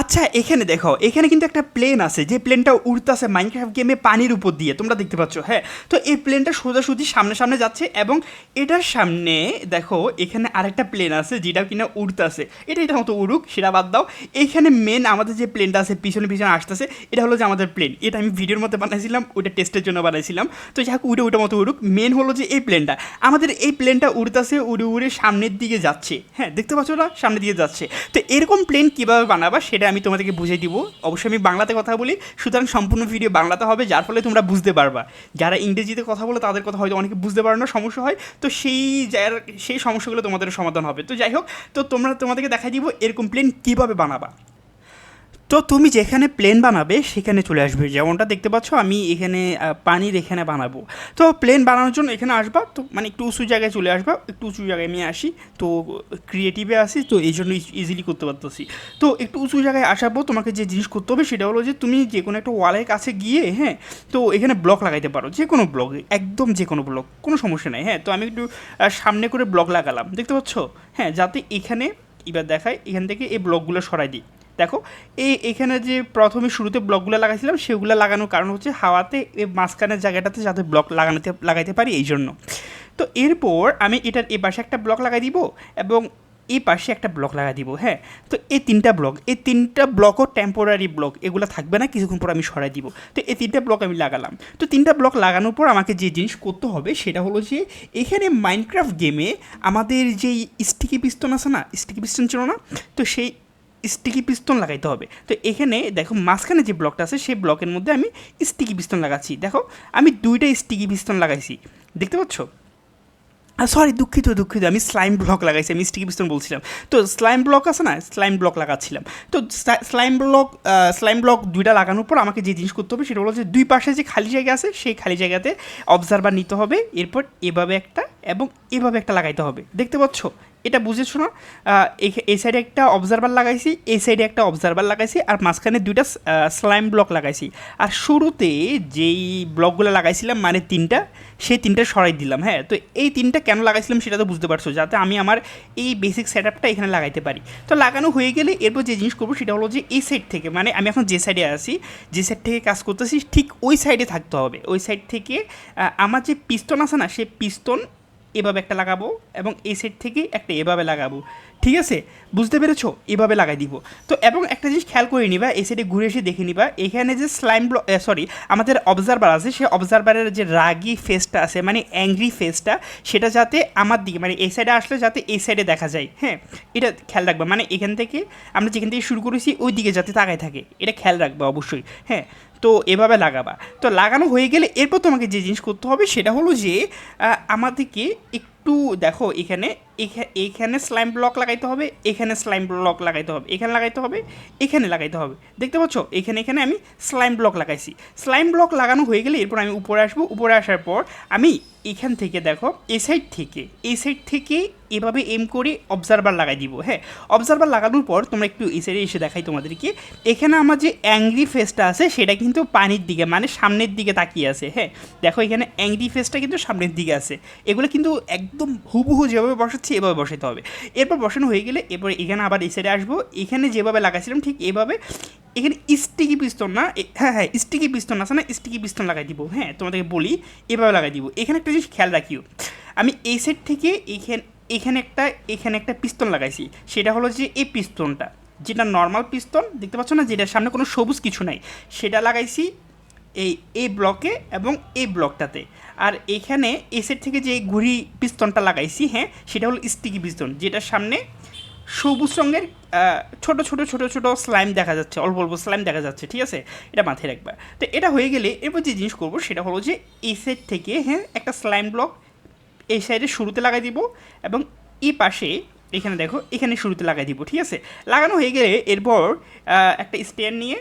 আচ্ছা এখানে দেখো, এখানে কিন্তু একটা প্লেন আছে, যে প্লেনটা উড়তেছে মাইনক্রাফট গেমে পানির উপর দিয়ে, তোমরা দেখতে পাচ্ছ হ্যাঁ? তো এই প্লেনটা সোজাসুজি সামনে সামনে যাচ্ছে এবং এটার সামনে, দেখো, এখানে আরেকটা প্লেন আছে যেটা কিনা উড়তেছে। এটা এটা মতো উড়ুক, সেটা বাদ দাও। এখানে মেন আমাদের যে প্লেনটা আছে, পিছনে পিছনে আসতেছে, এটা হলো যে আমাদের প্লেন এটা আমি ভিডিওর মধ্যে বানাইছিলাম, ওইটা টেস্টের জন্য বানাইছিলাম। তো যাই হোক উড়ে উঠে মতো উড়ুক। মেন হলো যে এই প্লেনটা আমাদের এই প্লেনটা উড়তেছে, উড়ে উড়ে সামনের দিকে যাচ্ছে হ্যাঁ? দেখতে পাচ্ছ না সামনের দিকে যাচ্ছে। তো এরকম প্লেন কীভাবে বানাবা, সেটা আমি তোমাদেরকে বুঝিয়ে দিব। অবশ্যই আমি বাংলাতে কথা বলি, সুতরাং সম্পূর্ণ ভিডিও বাংলাতে হবে, যার ফলে তোমরা বুঝতে পারবা। যারা ইংরেজিতে কথা বলে, তাদের কথা হয়তো অনেকে বুঝতে পারে না, সমস্যা হয়। তো সেই যার সেই সমস্যাগুলো তোমাদের সমাধান হবে। তো যাই হোক, তো তোমরা তোমাদেরকে দেখাই দিব, এরকম প্লেন কীভাবে বানাবা। তো তুমি যেখানে প্লেন বানাবে, সেখানে চলে আসবে। যেমনটা দেখতে পাচ্ছ, আমি এখানে পানির এখানে বানাবো। তো প্লেন বানানোর জন্য এখানে আসবা, তো মানে একটু উঁচু জায়গায় চলে আসবা, একটু উঁচু জায়গায় আমি আসি। তো ক্রিয়েটিভে আসি, তো এই জন্য ইজিলি করতে পারতেছি। তো একটু উঁচু জায়গায় পর তোমাকে যে জিনিস করতে হবে, সেটা হলো যে তুমি যে কোনো একটা ওয়ালের কাছে গিয়ে হ্যাঁ তো এখানে ব্লক লাগাইতে পারো। যে কোনো ব্লক একদম যে কোনো ব্লক কোনো সমস্যা নাই হ্যাঁ। তো আমি একটু সামনে করে ব্লক লাগালাম, দেখতে পাচ্ছ? হ্যাঁ যাতে এখানে, এবার দেখায় এখান থেকে এই ব্লকগুলো সরাই দিই। দেখো, এই এখানে যে প্রথমে শুরুতে ব্লকগুলো লাগাইছিলাম, সেগুলো লাগানোর কারণ হচ্ছে হাওয়াতে মাঝখানের জায়গাটাতে যাতে ব্লক লাগানোতে, লাগাইতে পারি এই জন্য। তো এরপর আমি এটার এ পাশে একটা ব্লক লাগাই দিব এবং এই পাশে একটা ব্লক লাগাই দিব হ্যাঁ? তো এই তিনটা ব্লক এই তিনটা ব্লকও টেম্পোরারি ব্লক এগুলো থাকবে না, কিছুক্ষণ পর আমি সরাই দিব। তো এই তিনটা ব্লক আমি লাগালাম। তো তিনটা ব্লক লাগানোর পর আমাকে যে জিনিস করতে হবে, সেটা হলো যে, এখানে মাইনক্রাফট গেমে আমাদের যেই স্টিকি পিস্তন আছে না স্টিকি পিস্তন ছিল না? তো সেই স্টিকি পিস্তন লাগাইতে হবে। তো এখানে দেখো মাঝখানে যে ব্লকটা আছে, সেই ব্লকের মধ্যে আমি স্টিকি পিস্তন লাগাচ্ছি। দেখো, আমি দুইটা স্টিকি পিস্তন লাগাইছি। দেখতে পাচ্ছ? সরি দুঃখিত দুঃখিত। আমি স্লাইম ব্লক লাগাইছি, আমি স্টিকি পিস্তন বলছিলাম। তো স্লাইম ব্লক আছে না? স্লাইম ব্লক লাগাচ্ছিলাম। তো স্লাইম ব্লক স্লাইম ব্লক দুইটা লাগানোর পর আমাকে যে জিনিস করতে হবে, সেটা হলো যে দুই পাশে যে খালি জায়গা আছে, সেই খালি জায়গাতে অবজারভার নিতে হবে। এরপর এভাবে একটা এবং এভাবে একটা লাগাইতে হবে। দেখতে পাচ্ছ? এটা বুঝেছ না আহ, এই- এই সাইডে একটা অবজারভার লাগাইছি এই সাইডে একটা অবজারভার লাগাইছি আর মাঝখানে দুইটা স্লাইম ব্লক লাগাইছি। আর শুরুতে যেই ব্লকগুলো লাগাইছিলাম মানে তিনটা সেই তিনটা সরাই দিলাম হ্যাঁ? তো এই তিনটা কেন লাগাইছিলাম সেটা তো বুঝতে পারছ যাতে আমি আমার এই বেসিক সেট আপটা এখানে লাগাইতে পারি। তো লাগানো হয়ে গেলে এরপর যে জিনিস করব সেটা হলো যে এই সাইড থেকে মানে আমি এখন যে সাইডে আছি যে সাইড থেকে কাজ করতেছি ঠিক ওই সাইডে থাকতে হবে। ওই সাইড থেকে আমার যে পিস্তন আছে না সেই পিস্তন এভাবে একটা লাগাবো এবং এই সাইড থেকে একটা এভাবে লাগাবো। ঠিক আছে? বুঝতে পেরেছ? এভাবে লাগাই দিব। তো এবং একটা জিনিস খেয়াল করে নিবা, এই সাইডে ঘুরে এসে দেখে নিবা, এখানে যে স্লাইম সরি আমাদের অবজারভার আছে সেই অবজারভারের যে রাগি ফেসটা আছে মানে অ্যাংরি ফেসটা সেটা যাতে আমার দিকে মানে এই সাইডে আসলে যাতে এই সাইডে দেখা যায় হ্যাঁ? এটা খেয়াল রাখবা। মানে এখান থেকে আমরা যেখান থেকে শুরু করেছি ওই দিকে যাতে তাকায় থাকে। এটা খেয়াল রাখবা অবশ্যই হ্যাঁ? তো এভাবে লাগাবা। তো লাগানো হয়ে গেলে এরপর তোমাকে যে জিনিস করতে হবে সেটা হলো যে আমাদেরকে একটু দেখো, এখানে, এখা- এখানে স্লাইম ব্লক লাগাইতে হবে, এখানে স্লাইম ব্লক লাগাইতে হবে, এখানে লাগাইতে হবে, এখানে লাগাইতে হবে। দেখতে পাচ্ছ? এখানে এখানে আমি স্লাইম ব্লক লাগাইছি। স্লাইম ব্লক লাগানো হয়ে গেলে এরপর আমি উপরে আসব। উপরে আসার পর আমি এখান থেকে দেখো, এই সাইড থেকে, এই সাইড থেকে এভাবে এম করে অবজারভার লাগাই দিব হ্যাঁ? অবজারভার লাগানোর পর তোমরা একটু এই সাইডে এসে দেখাই তোমাদেরকে। এখানে আমার যে অ্যাংরি ফেসটা আছে, সেটা কিন্তু পানির দিকে মানে সামনের দিকে তাকিয়ে আছে হ্যাঁ? দেখো, এখানে অ্যাংরি ফেসটা কিন্তু সামনের দিকে আছে। এগুলো কিন্তু একদম হুবহু যেভাবে বসাচ্ছি, এভাবে বসাতে হবে। এরপর বসানো হয়ে গেলে এরপর এখানে আবার এই সাইডে আসব। এখানে যেভাবে লাগাইছিলাম, ঠিক এভাবে এখানে স্টিকি পিস্তন না হ্যাঁ হ্যাঁ স্টিকি পিস্তন আছে না স্টিকি পিস্তন লাগাই দিব। হ্যাঁ তোমাদেরকে বলি, এভাবে লাগাই দিব। এখানে একটা জিনিস খেয়াল রাখিও, আমি এই সাইড থেকে এখানে এখানে একটা এখানে একটা পিস্তন লাগাইছি। সেটা হলো যে এই পিস্তনটা যেটা নর্মাল পিস্তন দেখতে পাচ্ছ না, যেটার সামনে কোনো সবুজ কিছু নাই। সেটা লাগাইছি এই এই ব্লকে এবং এই ব্লকটাতে আর এখানে সাইড থেকে যে ঘুড়ি পিস্তনটা লাগাইছি হ্যাঁ সেটা হলো স্টিকি পিস্তন যেটার সামনে সবুজ রঙের ছোট ছোট ছোট ছোট স্লাইম দেখা যাচ্ছে, অল্প অল্প স্লাইম দেখা যাচ্ছে, ঠিক আছে? এটা মাথায় রাখবা। তো এটা হয়ে গেলে এরপর যে জিনিস করব সেটা হলো যে সাইড থেকে হ্যাঁ একটা স্লাইম ব্লক এই সাইডে শুরুতে লাগাই দিব এবং এই পাশে, এখানে দেখো, এখানে শুরুতে লাগাই দিব, ঠিক আছে? লাগানো হয়ে গেলে এরপর একটা স্ট্যান্ড নিয়ে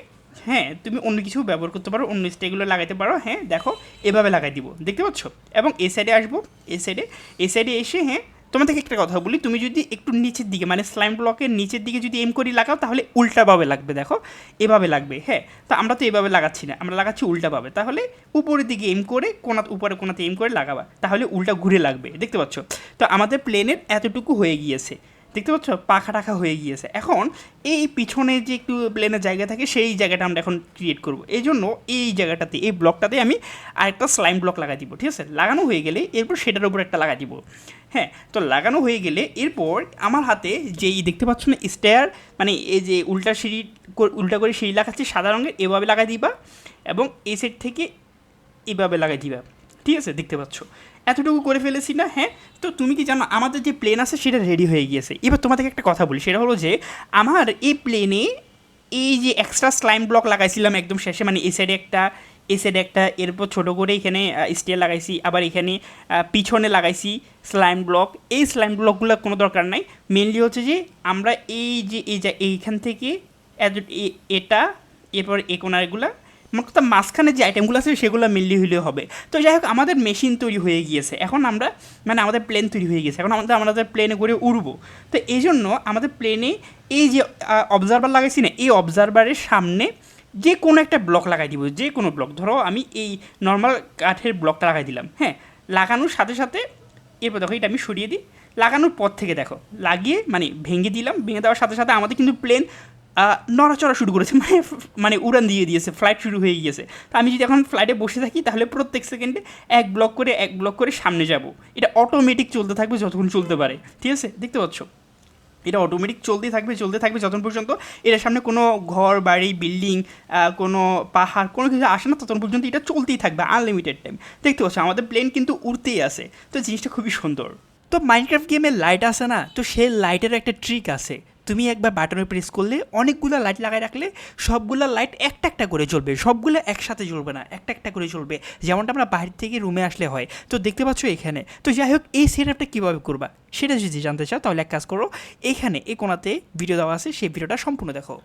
হ্যাঁ তুমি অন্য কিছু ব্যবহার করতে পারো, অন্য স্টেগুলো লাগাইতে পারো হ্যাঁ দেখো, এভাবে লাগাই দিব, দেখতে পাচ্ছ? এবং এ সাইডে আসব, এ সাইডে এ সাইডে এসে হ্যাঁ তোমাদেরকে একটা কথা বলি, তুমি যদি একটু নিচের দিকে মানে স্লাইম ব্লকের নিচের দিকে যদি এম করি লাগাও, তাহলে উল্টাভাবে লাগবে, দেখো, এভাবে লাগবে হ্যাঁ তো আমরা তো এভাবে লাগাচ্ছি না, আমরা লাগাচ্ছি উল্টাভাবে, তাহলে উপরের দিকে এম করে কোনা উপরে কোনাতে এম করে লাগাবা, তাহলে উল্টা ঘুরে লাগবে, দেখতে পাচ্ছ? তো আমাদের প্লেনের এতটুকু হয়ে গিয়েছে। দেখতে পাচ্ছ? পাখা টাখা হয়ে গিয়েছে। এখন এই পিছনে যে একটু প্লেনের জায়গা থাকে, সেই জায়গাটা আমরা এখন ক্রিয়েট করব। এই জন্য এই জায়গাটাতে, এই ব্লকটাতে আমি আরেকটা স্লাইম ব্লক লাগাই দিব, ঠিক আছে? লাগানো হয়ে গেলে এরপর সেটার উপর একটা লাগাই দিব। হ্যাঁ তো লাগানো হয়ে গেলে এরপর আমার হাতে যেই দেখতে পাচ্ছ না স্টেয়ার মানে এই যে উল্টা সিঁড়ি উল্টা করে সিঁড়ি লাগাচ্ছি, সাদা রঙের, এভাবে লাগাই দিবা এবং এই সেট থেকে এভাবে লাগাই দিবা। ঠিক আছে দেখতে পাচ্ছ। এতটুকু করে ফেলেছি না হ্যাঁ? তো তুমি কি জানো, আমাদের যে প্লেন আছে সেটা রেডি হয়ে গিয়েছে। এবার তোমাদেরকে একটা কথা বলি, সেটা হলো যে আমার এই প্লেনে এই যে এক্সট্রা স্লাইম ব্লক লাগাইছিলাম একদম শেষে মানে এই সাইডে একটা এই সাইডে একটা, এরপর ছোটো করে এখানে স্টিয়ার লাগাইছি, আবার এখানে পিছনে লাগাইছি স্লাইম ব্লক এই স্লাইম ব্লকগুলো কোনো দরকার নাই। মেনলি হচ্ছে যে আমরা এই যে, এই যা এইখান থেকে এ- এটা, এরপর এই কোনারগুলা কথা মাঝখানে যে আইটেমগুলো আছে সেগুলো মেনলি হলেও হবে। তো যাই হোক, আমাদের মেশিন তৈরি হয়ে গিয়েছে। এখন আমরা মানে আমাদের প্লেন তৈরি হয়ে গিয়েছে এখন আমাদের আমাদের প্লেনে করে উড়বো। তো এই জন্য আমাদের প্লেনে এই যে অবজারভার লাগাইছি না, এই অবজারভারের সামনে যে কোনো একটা ব্লক লাগাই দিব, যে কোনো ব্লক ধরো আমি এই নর্মাল কাঠের ব্লকটা লাগাই দিলাম হ্যাঁ? লাগানোর সাথে সাথে, এরপর দেখো এটা আমি সরিয়ে দিই। লাগানোর পর থেকে দেখো, লাগিয়ে মানে ভেঙে দিলাম। ভেঙে দেওয়ার সাথে সাথে আমাদের কিন্তু প্লেন নড়াচড়া শুরু করেছে মানে মানে উড়ান দিয়ে দিয়েছে ফ্লাইট শুরু হয়ে গিয়েছে। তো আমি যদি এখন ফ্লাইটে বসে থাকি, তাহলে প্রত্যেক সেকেন্ডে এক ব্লক করে, এক ব্লক করে সামনে যাব। এটা অটোমেটিক চলতে থাকবে যতক্ষণ চলতে পারে, ঠিক আছে? দেখতে পাচ্ছ? এটা অটোমেটিক চলতেই থাকবে চলতে থাকবে যতক্ষণ পর্যন্ত এটার সামনে কোনো ঘর, বাড়ি বিল্ডিং কোনো পাহাড়, কোনো কিছু আসে না, ততক্ষণ পর্যন্ত এটা চলতেই থাকবে আনলিমিটেড টাইম দেখতে পাচ্ছ, আমাদের প্লেন কিন্তু উড়তেই আছে। তো জিনিসটা খুবই সুন্দর। তো মাইনক্রাফট গেমের লাইট আছে না? তো সেই লাইটের একটা ট্রিক আছে। তুমি একবার বাটনে প্রেস করলে, অনেকগুলো লাইট লাগায় রাখলে, সবগুলো লাইট একটা একটা করে চলবে সবগুলো একসাথে চলবে না, একটা একটা করে চলবে যেমনটা আমরা বাইরে থেকে রুমে আসলে হয়। তো দেখতে পাচ্ছ এখানে। তো যাই হোক, এই সেট আপটা কীভাবে করবা? সেটা যদি জানতে চাও, তাহলে এক কাজ করো। এখানে, এই কোনাতে ভিডিও দেওয়া আছে, সেই ভিডিওটা সম্পূর্ণ দেখো।